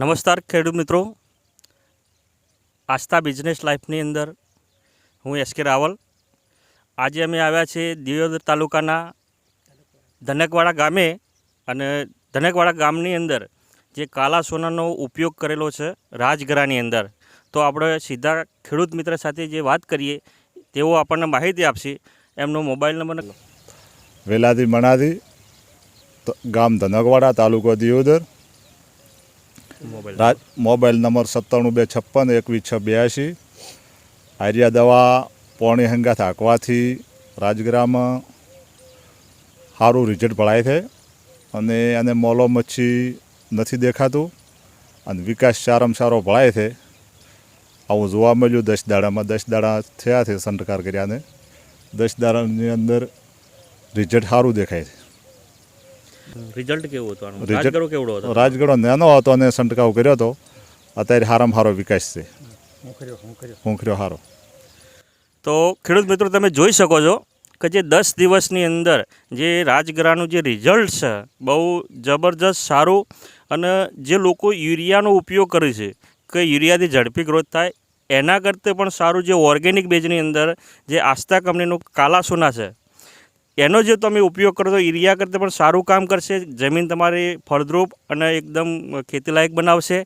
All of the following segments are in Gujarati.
નમસ્કાર ખેડૂત મિત્રો. આસ્થા બિઝનેસ લાઈફની અંદર હું એસ કે રાવલ. આજે અમે આવ્યા છીએ દિયોદર તાલુકાના ધનકવાડા ગામે અને ધનકવાડા ગામની અંદર જે કાલા સોનાનો ઉપયોગ કરેલો છે રાજગરાની અંદર. તો આપણે સીધા ખેડૂત મિત્ર સાથે જે વાત કરીએ, તેઓ આપણને માહિતી આપશે. એમનો મોબાઈલ નંબર વેલાથી મણાથી ગામ ધનકવાડા, તાલુકો દિયોદર. મોબાઈલ. મોબાઈલ નંબર સત્તાણું બે છપ્પન, એકવીસ છ બ્યાસી. આર્યા દવા, પોણી હંગા થાકવાથી રાજગરામાં સારું રિઝલ્ટ પડાય છે. અને એને મોલો મચ્છી નથી દેખાતું. અને વિકાસ સારામાં સારો ભળાય છે. આવું જોવા મળ્યું. દસ દાડામાં દસ દાડા થયા છે સંટકાર કર્યાને. દસ દાડાની અંદર રિઝલ્ટ સારું દેખાય છે. રિઝલ્ટ કેવું હતું? આનું? રાજગરો કેવડો હતો? રાજગઢો નાનો હતો અને સંટકાવ કર્યો હતો. અત્યારે હારામ સારો વિકાસ છે. હુંખર્યો હારો. તો ખેડૂત મિત્રો તમે જોઈ શકો છો કે જે દસ દિવસની અંદર જે રાજગરાનું જે રિઝલ્ટ છે બહુ જબરજસ્ત સારું અને જે લોકો યુરિયાનો ઉપયોગ કરે છે કે યુરિયાથી ઝડપી ગ્રોથ થાય એના કરતાં પણ સારું જે ઓર્ગેનિક બેઝની અંદર જે આસ્થા કંપનીનું કાલા સોના છે એનો જે તમે ઉપયોગ કરો તો યુરિયા કરતાં પણ સારું કામ કરશે. જમીન તમારી ફળદ્રુપ અને એકદમ ખેતીલાયક બનાવશે.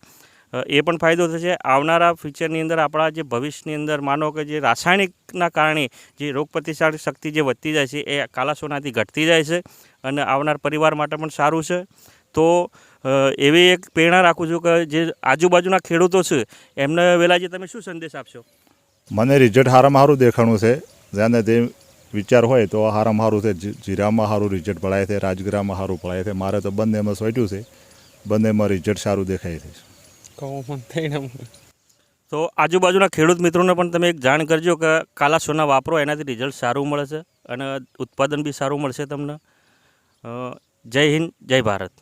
એ પણ ફાયદો થશે. આવનારા ફ્યુચરની અંદર આપણા જે ભવિષ્યની અંદર માનો કે જે રાસાયણિકના કારણે જે રોગ પ્રતિકારક શક્તિ જે વધતી જાય છે, એ કાલાસોનાથી ઘટતી જાય છે અને આવનાર પરિવાર માટે પણ સારું છે. તો એવી એક પ્રેરણા રાખું છું કે જે આજુબાજુના ખેડૂતો છે, એમને વેલાજી તમે શું સંદેશ આપશો? મને રિઝલ્ટ સારામાં સારું દેખાણું છે. જેને વિચાર હોય તો હારામાં સારું છે જીરામાં સારું રિઝલ્ટ પડાય છે રાજગીરામાં સારું પડાય છે. મારે તો બંનેમાં સોટ્યું છે બંનેમાં રિઝલ્ટ સારું દેખાય છે. તો આજુબાજુના ખેડૂત મિત્રોને પણ તમે એક જાણ કરજો કે કાલા સોના વાપરો એનાથી રિઝલ્ટ સારું મળે છે અને ઉત્પાદન બી સારું મળશે તમને. જય હિન્દ જય ભારત.